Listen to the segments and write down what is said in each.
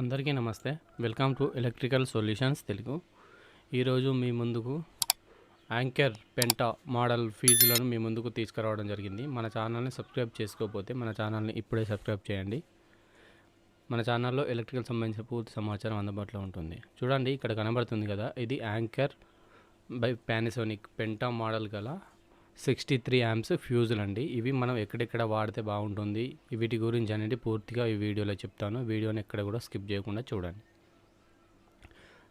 అందరికీ నమస్తే. Welcome to electrical solutions Telugu. ఈరోజు మీ ముందుకు యాంకర్ పెంటా మోడల్ ఫీజులను మీ ముందుకు తీసుకురావడం జరిగింది. మన ఛానల్ని సబ్స్క్రైబ్ చేసుకోకపోతే మన ఛానల్ని ఇప్పుడే సబ్స్క్రైబ్ చేయండి. మన ఛానల్లో ఎలక్ట్రికల్ సంబంధించిన పూర్తి సమాచారం అందుబాటులో ఉంటుంది. చూడండి ఇక్కడ కనబడుతుంది కదా ఇది Anchor by Panasonic penta model గల సిక్స్టీ త్రీ యామ్స్ ఫ్యూజులు అండి. ఇవి మనం ఎక్కడెక్కడ వాడితే బాగుంటుంది. వీటి గురించి అనేది పూర్తిగా ఈ వీడియోలో చెప్తాను. వీడియోని ఎక్కడ కూడా స్కిప్ చేయకుండా చూడండి.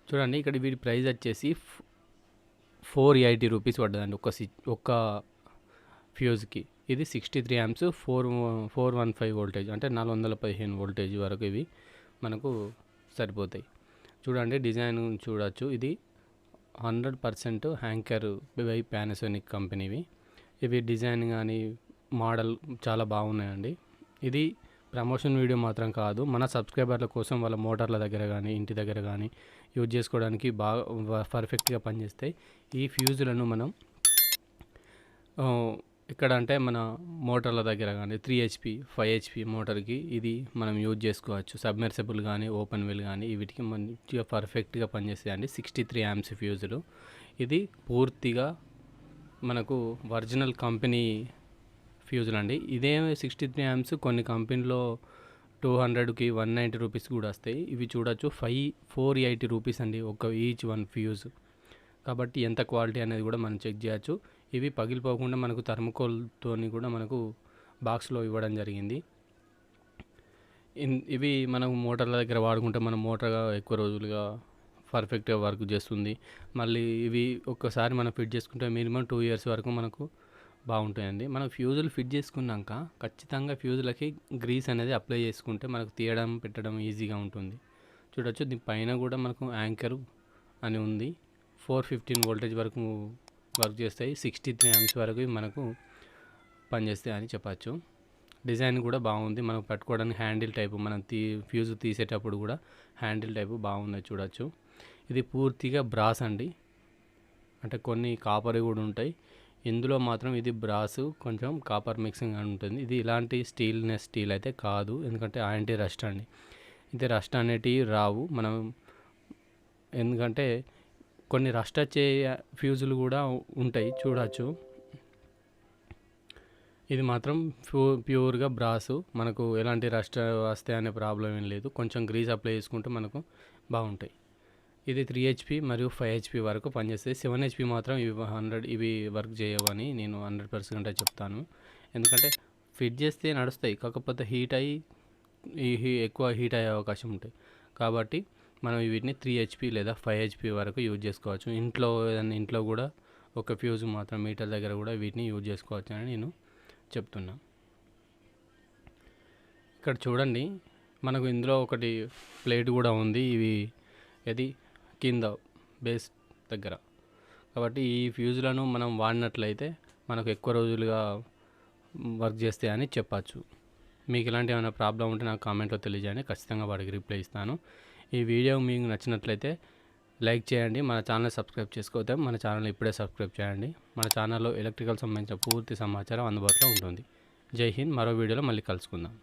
చూడండి ఇక్కడ వీటి ప్రైస్ వచ్చేసి ఫోర్ ఎయిటీ రూపీస్ పడ్డదండి ఒక సి ఒక ఫ్యూజ్కి ఇది sixty three amps four four one five voltage అంటే నాలుగు వందల పదిహేను వోల్టేజ్ వరకు ఇవి మనకు సరిపోతాయి. చూడండి డిజైన్ చూడవచ్చు ఇది hundred percent Anchor by Panasonic కంపెనీవి. ఇవి డిజైన్ కానీ మోడల్ చాలా బాగున్నాయండి. ఇది ప్రమోషన్ వీడియో మాత్రం కాదు. మన సబ్స్క్రైబర్ల కోసం వాళ్ళ మోటార్ల దగ్గర కానీ ఇంటి దగ్గర కానీ యూజ్ చేసుకోవడానికి బాగా పర్ఫెక్ట్గా పనిచేస్తాయి. ఈ ఫ్యూజులను మనం ఇక్కడ అంటే మన మోటార్ల దగ్గర కానీ త్రీ హెచ్పి ఫైవ్ హెచ్పి మోటార్కి ఇది మనం యూజ్ చేసుకోవచ్చు. సబ్మెర్సిబుల్ కానీ ఓపెన్ వెల్ కానీ వీటికి మంచిగా పర్ఫెక్ట్గా పనిచేస్తాయండి. సిక్స్టీ త్రీ యామ్స్ ఫ్యూజులు. ఇది పూర్తిగా మనకు ఒరిజినల్ కంపెనీ ఫ్యూజులు అండి ఇదే సిక్స్టీ త్రీ యామ్స్ కొన్ని కంపెనీలో టూ హండ్రెడ్కి వన్ నైంటీ రూపీస్ కూడా వస్తాయి. ఇవి చూడొచ్చు. ఫైవ్ ఫోర్ ఎయిటీ రూపీస్ అండి ఒక ఈచ్ వన్ ఫ్యూజ్. కాబట్టి ఎంత క్వాలిటీ అనేది కూడా మనం చెక్ చేయొచ్చు. ఇవి పగిలిపోకుండా మనకు థర్మకోల్తోని కూడా మనకు బాక్స్లో ఇవ్వడం జరిగింది. ఇన్- ఇవి మనం మోటార్ల దగ్గర వాడుకుంటే మనం మోటార్గా ఎక్కువ రోజులుగా పర్ఫెక్ట్గా వర్క్ చేస్తుంది. మళ్ళీ ఇవి ఒక్కసారి మనం ఫిట్ చేసుకుంటే మినిమం టూ ఇయర్స్ వరకు మనకు బాగుంటాయండి. మనం ఫ్యూజులు ఫిట్ చేసుకున్నాక ఖచ్చితంగా ఫ్యూజులకి గ్రీస్ అనేది అప్లై చేసుకుంటే మనకు తీయడం పెట్టడం ఈజీగా ఉంటుంది. చూడొచ్చు దీని పైన కూడా మనకు యాంకర్ అని ఉంది. ఫోర్ ఫిఫ్టీన్ వోల్టేజ్ వరకు వర్క్ చేస్తాయి. సిక్స్టీ త్రీ యామ్స్ వరకు మనకు పనిచేస్తాయి అని చెప్పచ్చు. డిజైన్ కూడా బాగుంది. మనం పట్టుకోవడానికి హ్యాండిల్ టైపు మనం తీ ఫ్యూజ్ తీసేటప్పుడు కూడా హ్యాండిల్ టైపు బాగుంది చూడొచ్చు. ఇది పూర్తిగా బ్రాస్ అండి. అంటే కొన్ని కాపర్ కూడా ఉంటాయి. ఇందులో మాత్రం ఇది బ్రాస్ కొంచెం కాపర్ మిక్సింగ్ అని ఉంటుంది. ఇది ఇలాంటి స్టీల్నెస్ స్టీల్ అయితే కాదు. ఎందుకంటే యాంటీ రస్ట్ అండి. ఇది రస్ట్ అనేటివి రావు. మనం ఎందుకంటే కొన్ని రస్ట్ వచ్చే ఫ్యూజులు కూడా ఉంటాయి చూడవచ్చు ఇది మాత్రం ప్యూ ప్యూర్గా బ్రాసు. మనకు ఎలాంటి రస్ట్ వస్తే అనే ప్రాబ్లం ఏం లేదు. కొంచెం గ్రీజ్ అప్లై చేసుకుంటే మనకు బాగుంటాయి. ఇది త్రీ హెచ్పి మరియు ఫైవ్ హెచ్పి వరకు పనిచేస్తాయి. సెవెన్ హెచ్పి మాత్రం ఇవి హండ్రెడ్ ఇవి వర్క్ చేయవని నేను హండ్రెడ్ పర్సెంట్ చెప్తాను. ఎందుకంటే ఫిట్ చేస్తే నడుస్తాయి. కాకపోతే హీట్ అయ్యి ఈ హీ ఎక్కువ హీట్ అయ్యే అవకాశం ఉంటాయి. కాబట్టి మనం వీటిని త్రీ హెచ్పి లేదా ఫైవ్ హెచ్పి వరకు యూజ్ చేసుకోవచ్చు. ఇంట్లో ఏదైనా ఇంట్లో కూడా ఒక ఫ్యూజ్ మాత్రం మీటర్ దగ్గర కూడా వీటిని యూజ్ చేసుకోవచ్చు అని నేను చెప్తున్నా. ఇక్కడ చూడండి మనకు ఇందులో ఒకటి ప్లేట్ కూడా ఉంది. ఇవి ఇది కింద బేస్ దగ్గర. కాబట్టి ఈ ఫ్యూజ్లను మనం వాడినట్లయితే మనకు ఎక్కువ రోజులుగా వర్క్ చేస్తాయని చెప్పచ్చు. మీకు ఇలాంటి ఏమైనా ప్రాబ్లం ఉంటే నాకు కామెంట్లో తెలియజేయండి. ఖచ్చితంగా వాడికి రిప్లై ఇస్తాను. ఈ వీడియో మీకు నచ్చినట్లయితే లైక్ చేయండి మన ఛానల్ సబ్స్క్రైబ్ చేసుకోతే మన ఛానల్ ఇప్పుడే సబ్స్క్రైబ్ చేయండి. మన ఛానల్లో ఎలక్ట్రికల్ సంబంధించిన పూర్తి సమాచారం అందుబాటులో ఉంటుంది. జై హింద్ మరో వీడియోలో మళ్ళీ కలుసుకుందాం.